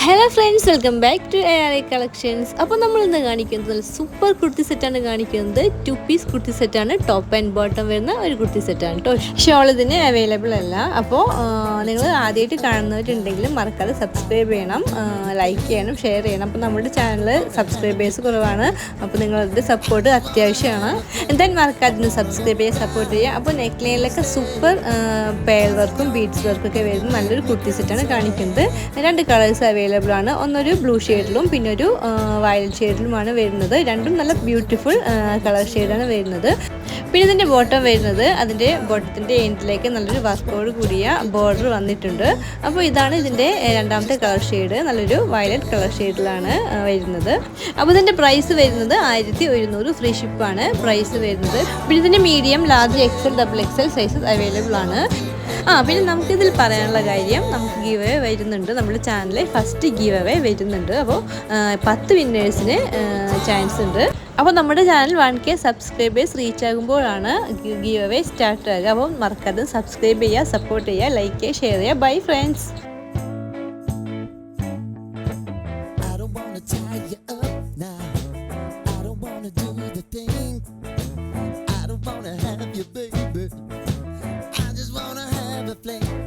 Hello friends welcome back to A R I collections അപ്പോൾ നമ്മൾ ഇന്ന് കാണിക്കുന്നത് സൂപ്പർ കുർത്തി സെറ്റാണ് കാണിക്കുന്നത് ടു പീസ് കുർത്തി സെറ്റാണ് ടോപ്പ് ആൻഡ് ബോട്ടം വരുന്ന ഒരു കുർത്തി സെറ്റാണ് കേട്ടോ ഷോൾ ഇതിന് അവൈലബിൾ അല്ല. അപ്പോൾ നിങ്ങൾ ആദ്യമായിട്ട് കാണുന്നവരുണ്ടെങ്കിലും മറക്കാതെ സബ്സ്ക്രൈബ് ചെയ്യണം. ലൈക്ക് ചെയ്യണം ഷെയർ ചെയ്യണം. അപ്പോൾ നമ്മുടെ ചാനൽ സബ്സ്ക്രൈബേഴ്സ് കുറവാണ്. അപ്പോൾ നിങ്ങളുടെ സപ്പോർട്ട് അത്യാവശ്യമാണ്. എന്തായാലും മറക്കാതെ സബ്സ്ക്രൈബ് ചെയ്യുക സപ്പോർട്ട് ചെയ്യുക. അപ്പോൾ നെക്ക് ലൈനിലൊക്കെ സൂപ്പർ പേൾ വർക്കും ബീഡ്സ് വർക്കും ഒക്കെ വരുന്ന നല്ലൊരു കുർത്തി സെറ്റാണ് കാണിക്കുന്നത്. രണ്ട് കളേഴ്സ് അവൈലബിൾ ആണ്. ഒന്നൊരു ബ്ലൂ ഷെയ്ഡിലും പിന്നെ ഒരു വയലറ്റ് ഷെയ്ഡിലുമാണ് വരുന്നത്. രണ്ടും നല്ല ബ്യൂട്ടിഫുൾ കളർ ഷെയ്ഡാണ് വരുന്നത്. പിന്നെ ഇതിന്റെ ബോട്ടം വരുന്നത്. അതിന്റെ ബോട്ടത്തിന്റെ എൻഡിലേക്ക് നല്ലൊരു വർക്കോട് കൂടിയ ബോർഡർ വന്നിട്ടുണ്ട്. അപ്പോൾ ഇതാണ് ഇതിന്റെ രണ്ടാമത്തെ കളർ ഷെയ്ഡ് നല്ലൊരു വയലറ്റ് കളർ ഷെയ്ഡിലാണ് വരുന്നത്. അപ്പോൾ ഇതിന്റെ പ്രൈസ് വരുന്നത് ആയിരത്തി ഒരുന്നൂറ് ഫ്രീ ഷിപ്പാണ് പ്രൈസ് വരുന്നത്. പിന്നെ ഇതിന്റെ medium large XL double XL sizes available ആണ്. ആ പിന്നെ നമുക്കിതിൽ പറയാനുള്ള കാര്യം നമുക്ക് ഗീവ് വരുന്നുണ്ട് നമ്മുടെ ചാനലിൽ ഫസ്റ്റ് ഗീവ് അവേ വരുന്നുണ്ട്. അപ്പോൾ പത്ത് വിന്നേഴ്സിന് ചാൻസ് ഉണ്ട്. അപ്പോൾ നമ്മുടെ channel one K subscribers reach ആകുമ്പോഴാണ് ഗീവ് അവേ സ്റ്റാർട്ട് ആകുക. അപ്പോൾ മറക്കാതെ സബ്സ്ക്രൈബ് ചെയ്യുക സപ്പോർട്ട് ചെയ്യുക ലൈക്ക് ചെയ്യുക ഷെയർ ചെയ്യുക. Bye friends wanna have a baby.